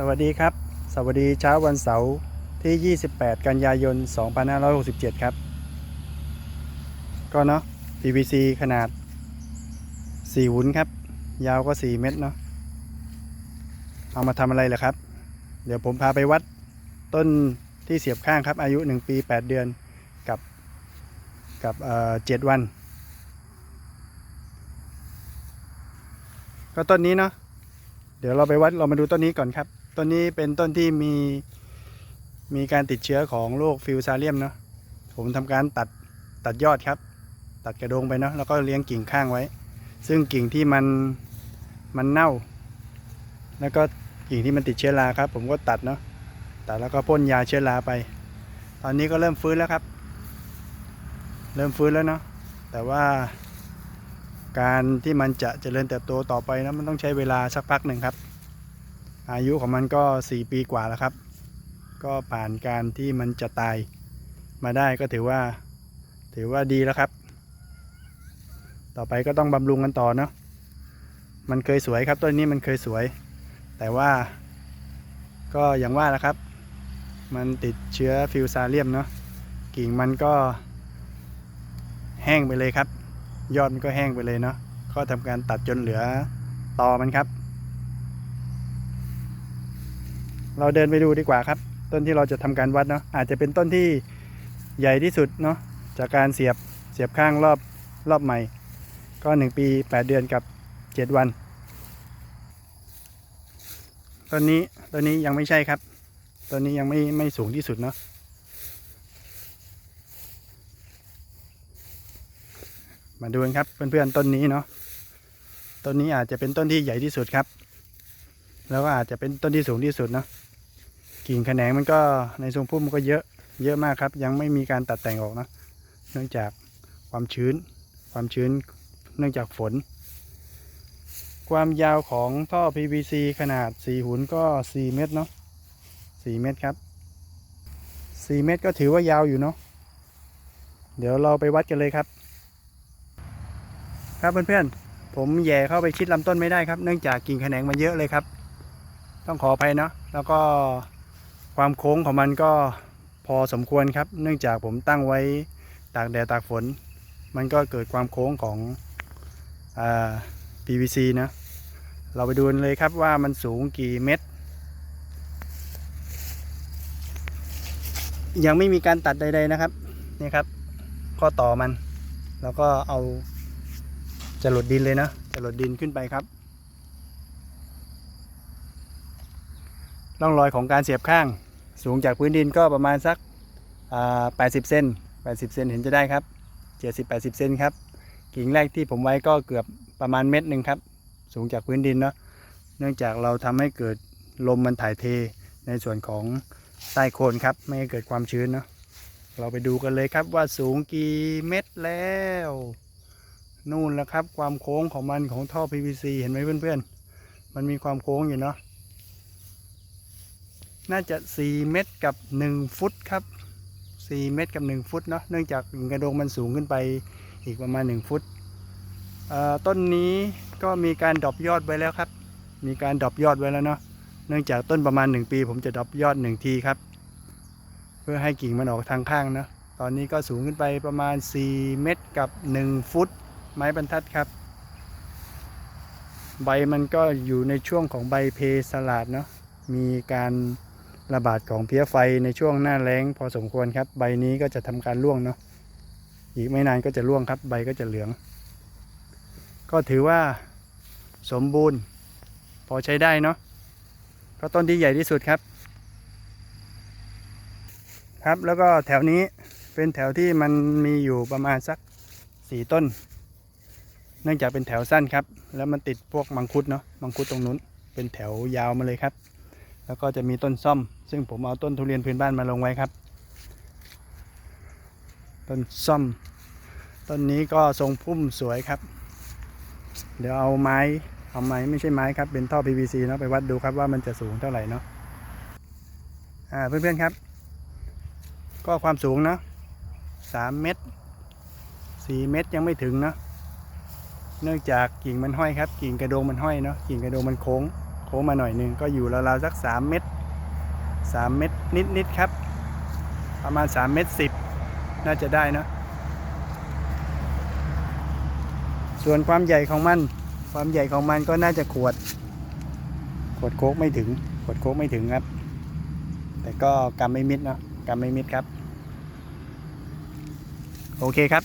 สวัสดีครับ สวัสดีเช้าวันเสาร์ที่ 28 กันยายน 2567 ครับ ก็เนาะ PVC ขนาด 4 หุ้นครับ ยาวก็ 4 เมตรเนาะ เอามาทำอะไรเหรอครับ เดี๋ยวผมพาไปวัดต้นที่เสียบข้างครับ อายุ 1 ปี 8 เดือนกับกับเอ่อ7วัน ก็ต้นนี้เนาะเดี๋ยวเราไปวัดเรามาดูต้นนี้ก่อนครับ ต้นนี้เป็นต้นที่มีมีการติดเชื้อของโรคฟิวซาเลียมเนาะผมทำการตัดตัดยอดครับ ตัดกระโดงไปเนาะแล้วก็เลี้ยงกิ่งข้างไว้ ซึ่งกิ่งที่มันมันเน่า แล้วก็กิ่งที่มันติดเชื้อราครับ ผมก็ตัดเนาะตัดแล้วก็พ่นยาเชื้อราไป ตอนนี้ก็เริ่มฟื้นแล้วครับ เริ่มฟื้นแล้วเนาะแต่ว่าการที่มันจะเจริญเติบโตต่อไปนะมันต้องใช้เวลาสักพักหนึ่งครับ อายุของมันก็ 4 ปีกว่าแล้วครับ ก็ผ่านการที่มันจะตายมาได้ก็ถือว่า ถือว่าดีแล้วครับ ต่อไปก็ต้องบำรุงกันต่อเนาะมันเคยสวยครับต้นนี้มันเคยสวย แต่ว่า ก็อย่างว่าแหละครับ มันติดเชื้อฟิวซาเลียมเนาะกิ่งมันก็แห้งไปเลยครับ ยอดมันก็แห้งไปเลยเนาะก็ทำการตัดจนเหลือตอมันครับ เราเดินไปดูดีกว่าครับ ต้นที่เราจะทำการวัดเนาะอาจจะเป็นต้นที่ใหญ่ที่สุดเนาะจากการเสียบเสียบข้างรอบรอบใหม่ ก็หนึ่งปีแปดเดือนกับเจ็ดวันต้นนี้ต้นนี้ยังไม่ใช่ครับต้นนี้ยังไม่ไม่สูงที่สุดเนาะมาดูกันครับเพื่อนๆต้นนี้เนาะต้นนี้อาจจะเป็นต้นที่ใหญ่ที่สุดครับ แล้วก็อาจจะเป็นต้นที่สูงที่สุดเนาะ กิ่งแขนงมันก็ในทรงพุ่มมันก็เยอะเยอะมากครับ ยังไม่มีการตัดแต่งออกนะ เนื่องจากความชื้น ความชื้นเนื่องจากฝน ความยาวของท่อ PVC ขนาด 4 หุนก็ 4 เมตรเนาะ4เมตรครับ 4 เมตรก็ถือว่ายาวอยู่เนาะเดี๋ยวเราไปวัดกันเลยครับ ครับเพื่อนๆ ผมแย่เข้าไปชิดลำต้นไม่ได้ครับ เนื่องจากกิ่งแขนงมันเยอะเลยครับ ต้องขออภัยเนาะแล้วก็ ความโค้งของมันก็พอสมควรครับ เนื่องจากผมตั้งไว้ตากแดดตากฝน มันก็เกิดความโค้งของอ PVC นะ เราไปดูเลยครับว่ามันสูงกี่เมตร ยังไม่มีการตัดใด ๆนะครับ นี่ครับ ข้อต่อมัน แล้วก็เอาจะหลดดินเลยนะ จะหลดดินขึ้นไปครับ ร่องรอยของการเสียบข้าง สูงจากพื้นดินก็ประมาณสัก80เซน80เซนเห็นจะได้ครับ70 80เซนครับ กิ่งแรกที่ผมไว้ก็เกือบประมาณเม็ดหนึ่งครับ สูงจากพื้นดินเนาะ เนื่องจากเราทำให้เกิดลมมันถ่ายเทในส่วนของใต้โคนครับ ไม่ให้เกิดความชื้นเนาะ เราไปดูกันเลยครับว่าสูงกี่เม็ดแล้ว นู่นแหละครับ ความโค้งของมันของท่อ PVC เห็นไหมเพื่อนๆ มันมีความโค้งอยู่เนาะ น่าจะ 4 เมตรกับ 1 ฟุตครับ 4 เมตรกับ 1 ฟุตเนาะเนื่องจากกระโดงมันสูงขึ้นไปอีกประมาณ 1 ฟุตอ่อต้นนี้ก็มีการดรอปยอดไว้แล้วครับ มีการดรอปยอดไว้แล้วเนาะเนื่องจากต้นประมาณ 1 ปี ผมจะดรอปยอด 1 ทีครับ เพื่อให้กิ่งมันออกทางข้างเนาะตอนนี้ก็สูงขึ้นไปประมาณ 4 เมตรกับ 1 ฟุต ไม้บรรทัดครับ ใบมันก็อยู่ในช่วงของใบเพสลาดเนาะมีการ ระบาดของเพี้ยไฟในช่วงหน้าแล้งพอสมควรครับ ใบนี้ก็จะทำการร่วงเนาะอีกไม่นานก็จะร่วงครับ ใบก็จะเหลือง ก็ถือว่าสมบูรณ์ พอใช้ได้เนาะก็ต้นที่ใหญ่ที่สุดครับ ครับแล้วก็แถวนี้เป็นแถวที่มันมีอยู่ประมาณสักสี่ต้น เนื่องจากเป็นแถวสั้นครับ แล้วมันติดพวกมังคุดเนาะมังคุดตรงนู้นเป็นแถวยาวมาเลยครับ แล้วก็จะมีต้นซ่อมซึ่งผมเอาต้นทุเรียนพื้นบ้านมาลงไว้ครับ ต้นซ่อมต้นนี้ก็ทรงพุ่มสวยครับ เดี๋ยวเอาไม้เอาไม้ไม่ใช่ไม้ครับ เป็นท่อ PVC เนาะไปวัดดูครับว่ามันจะสูงเท่าไหร่เนาะอ่าเพื่อนๆครับ ก็ความสูงเนาะสามเมตรสี่เมตรยังไม่ถึงเนาะเนื่องจากกิ่งมันห้อยครับ กิ่งกระโดงมันห้อยเนาะกิ่งกระโดงมันโค้ง โค้งมาหน่อยหนึงก็อยู่ราวๆสัก 3 เมตร 3 เมตรนิดๆครับ ประมาณ 3 เมตร10 น่าจะได้เนะ ส่วนความใหญ่ของมัน ความใหญ่ของมันก็น่าจะขวด ขวดโค้กไม่ถึง ขวดโค้กไม่ถึงครับ แต่ก็กำไม่มิดเนาะกำไม่มิดครับ โอเคครับ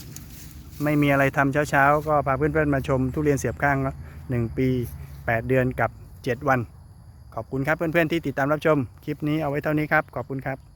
ไม่มีอะไรทำเช้าๆ ก็พาเพื่อนๆมาชมทุเรียนเสียบข้างเนาะหนึ่งปี 8 เดือนกับ 7 วัน ขอบคุณครับเพื่อนๆที่ติดตามรับชม คลิปนี้เอาไว้เท่านี้ครับ ขอบคุณครับ